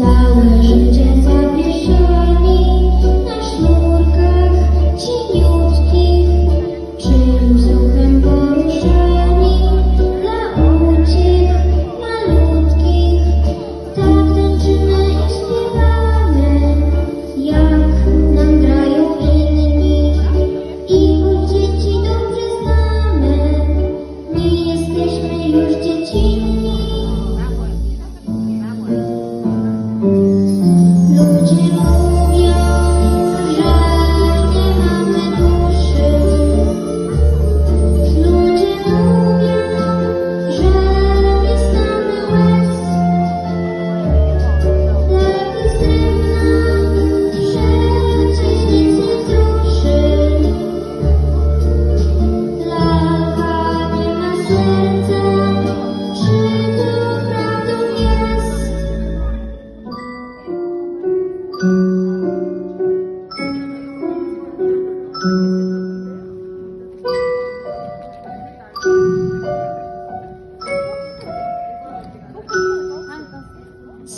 Całe życie zawieszeni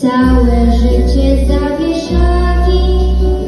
Całe życie sznurkach